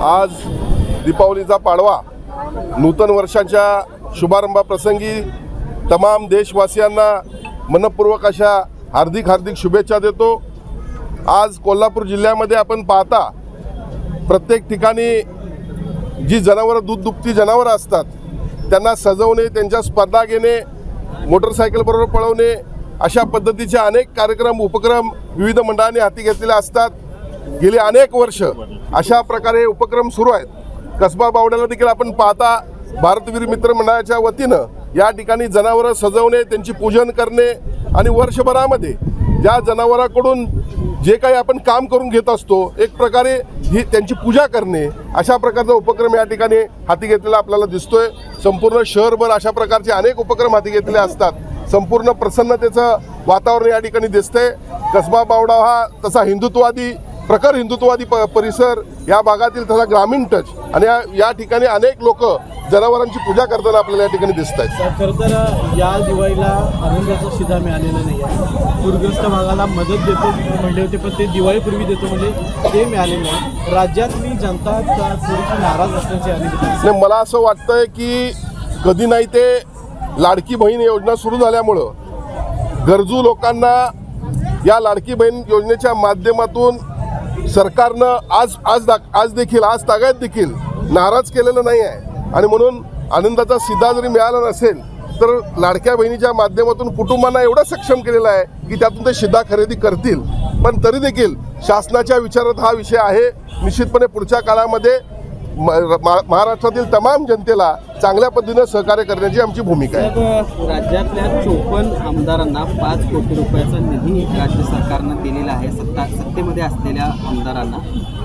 आज दीपावलीचा पाडवा. नूतन वर्षाच्या शुभारंभाप्रसंगी तमाम देशवासियांना मनपूर्वक अशा हार्दिक हार्दिक शुभेच्छा देतो. आज कोल्हापूर जिल्ह्यामध्ये आपण पाहता प्रत्येक ठिकाणी जी जनावरं दूध दुभती जनावरं असतात त्यांना सजवणे त्यांच्या स्पर्धा घेणे मोटरसायकलबरोबर पळवणे अशा पद्धतीचे अनेक कार्यक्रम उपक्रम विविध मंडळांनी हाती घेतलेले असतात. गेली अनेक वर्ष अशा प्रकारे उपक्रम सुरू आहेत. कसबा बावड्याला देखील आपण पाहता भारतवीर मित्र मंडळाच्या वतीनं या ठिकाणी जनावरं सजवणे त्यांची पूजन करणे आणि वर्षभरामध्ये ज्या जनावराकडून जे काही आपण काम करून घेत असतो एक प्रकारे ही त्यांची पूजा करणे अशा प्रकारचा उपक्रम या ठिकाणी हाती घेतलेला आपल्याला दिसतोय. संपूर्ण शहरभर अशा प्रकारचे अनेक उपक्रम हाती घेतलेले असतात. संपूर्ण प्रसन्नतेचं वातावरण या ठिकाणी दिसतंय. कसबा बावडा हा तसा हिंदुत्ववादी प्रखर हिंदुत्ववादी प परिसर या भागातील तसा ग्रामीण टच आणि या या ठिकाणी अनेक लोक जनावरांची पूजा करताना आपल्याला या ठिकाणी दिसत आहेत खरं तर या दिवाळीला आनंदाचा शिधा मिळालेला नाही आहे. पूरग्रस्त भागाला मदत देतो म्हणले होते पण ते दिवाळीपूर्वी देतो म्हणजे ते मिळाले नाही. राज्यातली जनता थोडीशी नाराज असल्याची अनेक नाही मला असं वाटतंय की कधी नाही ते लाडकी बहीण योजना सुरू झाल्यामुळं गरजू लोकांना या लाडकी बहीण योजनेच्या माध्यमातून सरकारनं आज आज दाख आज देखील आज तागायत देखील नाराज केलेलं नाही आहे. आणि म्हणून आनंदाचा सिद्धा जरी मिळाला नसेल तर लाडक्या बहिणीच्या माध्यमातून कुटुंबांना एवढं सक्षम केलेलं आहे की त्यातून ते शिधा खरेदी करतील. पण तरी देखील शासनाच्या विचारात हा विषय आहे. निश्चितपणे पुढच्या काळामध्ये महाराष्ट्रातील तमाम जनतेला चांगल्या पद्धतीनं सहकार्य करण्याची आमची भूमिका आहे. राज्यातल्या चोपन्न आमदारांना पाच कोटी रुपयाचा निधी राज्य सरकारनं दिलेला आहे. सत्ता सत्तेमध्ये असलेल्या आमदारांना.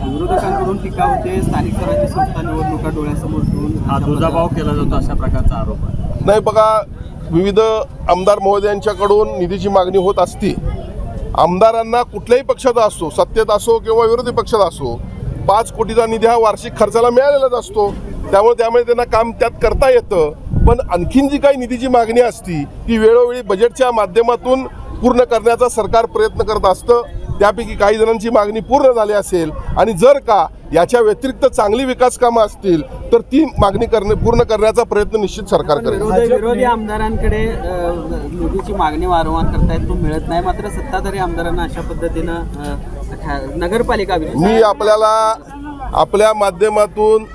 विरोधकांकडून टीका होते. स्थानिक स्वराज्य संस्था निवडणुका डोळ्यासमोर ठेवून हा दुजाभाव केला जातो अशा प्रकारचा आरोप आहे. नाही बघा विविध आमदार महोदयांच्याकडून निधीची मागणी होत असती. आमदारांना कुठल्याही पक्षाचा असो सत्तेत असो किंवा विरोधी पक्षात असो पाच कोटीचा निधी हा वार्षिक खर्चाला मिळालेलाच असतो. त्यामुळे त्यामुळे त्यांना काम त्यात करता येतं. पण आणखीन जी काही निधीची मागणी असती ती वेळोवेळी बजेटच्या माध्यमातून पूर्ण करण्याचा सरकार प्रयत्न करत असतं. त्यापैकी काही जणांची मागणी पूर्ण झाली असेल आणि जर का याच्या व्यतिरिक्त चांगली विकास कामं असतील तर ती मागणी करणे पूर्ण करण्याचा प्रयत्न निश्चित सरकार करेल. विरोधी आमदारांकडे निधीची मागणी वारंवार करतायत तो मिळत नाही. मात्र सत्ताधारी आमदारांना अशा पद्धतीनं नगरपालिका मी आपल्याला आपल्या माध्यमातून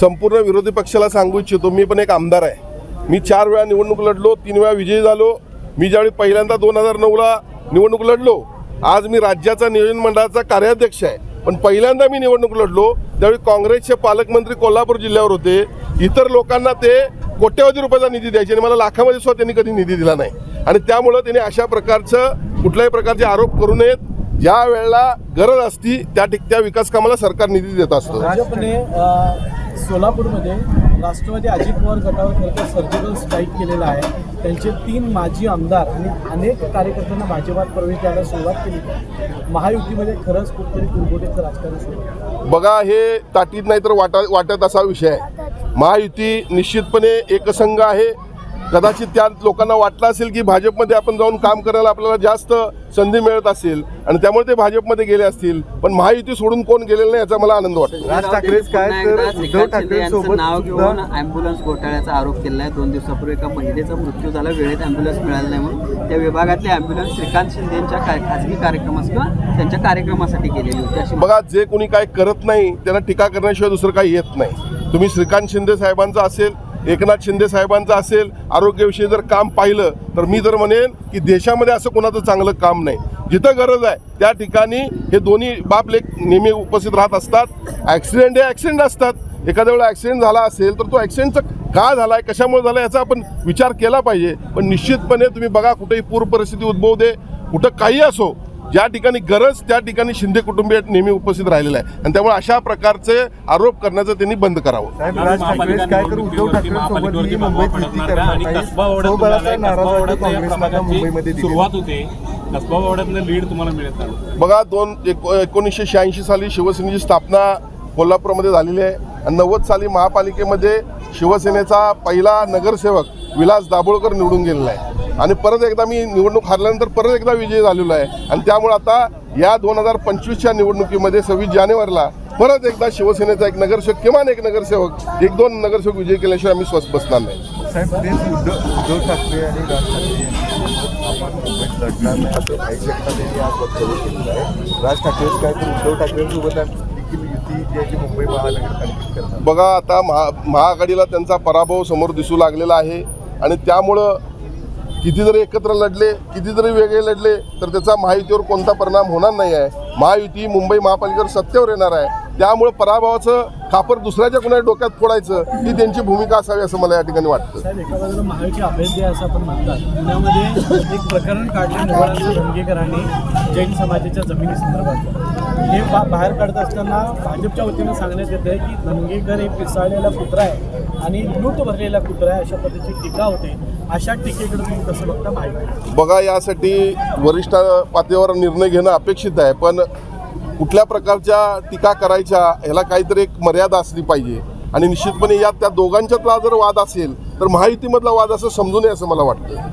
संपूर्ण विरोधी पक्षाला सांगू इच्छितो मी पण एक आमदार आहे. मी चार वेळा निवडणूक लढलो तीन वेळा विजयी झालो. मी ज्यावेळी पहिल्यांदा दोन हजार नऊला निवडणूक लढलो आज मी राज्याचा नियोजन मंडळाचा कार्याध्यक्ष आहे. पण पहिल्यांदा मी निवडणूक लढलो त्यावेळी काँग्रेसचे पालकमंत्री कोल्हापूर जिल्ह्यावर होते. इतर लोकांना ते कोट्यवधी रुपयाचा निधी द्यायचे आणि मला लाखामध्ये सुद्धा त्यांनी कधी निधी दिला नाही. आणि त्यामुळं त्यांनी अशा प्रकारचं कुठल्याही प्रकारचे आरोप करू नयेत. ज्या वेळेला गरज असती त्या ठिक त्या विकास कामाला सरकार निधी देत असतं. भाजपने सोलापूरमध्ये राष्ट्रवादी अजित पवार गटावर सर्जिकल स्ट्राईक केलेला आहे. त्यांचे तीन माजी आमदार आणि अनेक कार्यकर्त्यांना भाजपात प्रवेश द्यायला सुरुवात केली. महायुतीमध्ये खरंच कुठेतरी कुरगोटीचं राजकारण सुरू बघा हे ताटीत नाही तर वाटा वाटत असा विषय आहे. महायुती निश्चितपणे एकसंघ आहे. कदाचित त्या लोकांना वाटलं असेल की भाजपमध्ये आपण जाऊन काम करायला आपल्याला जास्त संधी मिळत असेल आणि त्यामुळे ते भाजपमध्ये गेले असतील. पण महायुती सोडून कोण गेलेलं नाही याचा मला आनंद वाटतो. राज ठाकरेच काय उद्धव ठाकरे यांचं नाव घेऊन अँब्युलन्स घोटाळ्याचा आरोप केला आहे. दोन दिवसापूर्वी एका महिलेचा मृत्यू झाला. वेळेत अँब्युलन्स मिळाला नाही म्हणून त्या विभागातली अँब्युलन्स श्रीकांत शिंदे यांच्या काय- खाजगी कार्यक्रमास किंवा त्यांच्या कार्यक्रमासाठी गेलेली होती. बघा जे कोणी काय करत नाही त्यांना टीका करण्याशिवाय दुसरं काही येत नाही. तुम्ही श्रीकांत शिंदे साहेबांचं असेल एकनाथ शिंदे साहेबांचं असेल आरोग्याविषयी जर काम पाहिलं तर मी जर म्हणेन की देशामध्ये असं कोणाचं चांगलं काम नाही. जिथं गरज आहे त्या ठिकाणी हे दोन्ही बाप लेख नेहमी उपस्थित राहत असतात. ॲक्सिडेंट हे ॲक्सिडेंट असतात. एखाद्या वेळा ॲक्सिडेंट झाला असेल तर तो ॲक्सिडेंटचा का झाला आहे कशामुळे झाला याचा आपण विचार केला पाहिजे. पण निश्चितपणे तुम्ही बघा कुठेही पूर परिस्थिती उद्भवू दे कुठं काही असो ज्या ठिकाणी गरज त्या ठिकाणी शिंदे कुटुंबीय नेहमी उपस्थित राहिलेलं आहे. आणि त्यामुळे अशा प्रकारचे आरोप करण्याचं त्यांनी बंद करावं. बघा दोन एक एकोणीसशे शहाऐंशी साली शिवसेनेची स्थापना कोल्हापूरमध्ये झालेली आहे. आणि नव्वद साली महापालिकेमध्ये शिवसेनेचा पहिला नगरसेवक विलास दाभोळकर निवडून गेलेला आहे. आणि परत एकदा मी निवडणूक हारल्यानंतर परत एकदा विजय झालेलो आहे. आणि त्यामुळे आता या दोन हजार पंचवीसच्या निवडणुकीमध्ये सव्वीस जानेवारीला परत एकदा शिवसेनेचा एक नगरसेवक किमान एक नगरसेवक एक दोन नगरसेवक विजय केल्याशिवाय आम्ही स्वस्त बसणार नाही. साहेब तेच उद्धव उद्धव ठाकरे आणि राज ठाकरे राज ठाकरेच काय तर उद्धव ठाकरेंसोबत बघा आता महा महाआघाडीला त्यांचा पराभव समोर दिसू लागलेला आहे. आणि त्यामुळं किती जरी एकत्र लढले किती जरी वेगळे लढले तर त्याचा महायुतीवर कोणता परिणाम होणार नाही आहे. महायुती मुंबई महापालिकेवर सत्तेवर येणार आहे. त्यामुळं पराभवाचं खापर दुसऱ्याच्या कुणा डोक्यात फोडायचं ही त्यांची भूमिका असावी असं मला या ठिकाणी वाटतं. एका बाजूला महायुती अभेद्य आहे असं आपण म्हणतात पुण्यामध्ये एक प्रकरण काढलं निवडांचं धनगेकरांनी जैन समाजाच्या जमिनी संदर्भात हे बा बाहेर काढत असताना भाजपच्या वतीनं सांगण्यात येतं आहे की धनगेकर हे पिसाळलेला कुत्रा आहे आणि लूट भरलेला कुत्रा आहे अशा पद्धतीची टीका होते. अशा टीकेकडे तुम्ही कसं बघता माहिती? बघा यासाठी वरिष्ठ पातळीवर निर्णय घेणं अपेक्षित आहे पण कुठल्या प्रकारच्या टीका करायच्या ह्याला काहीतरी एक मर्यादा असली पाहिजे. आणि निश्चितपणे यात त्या दोघांच्यातला जर वाद असेल तर महायुतीमधला वाद असं समजू नये असं मला वाटतं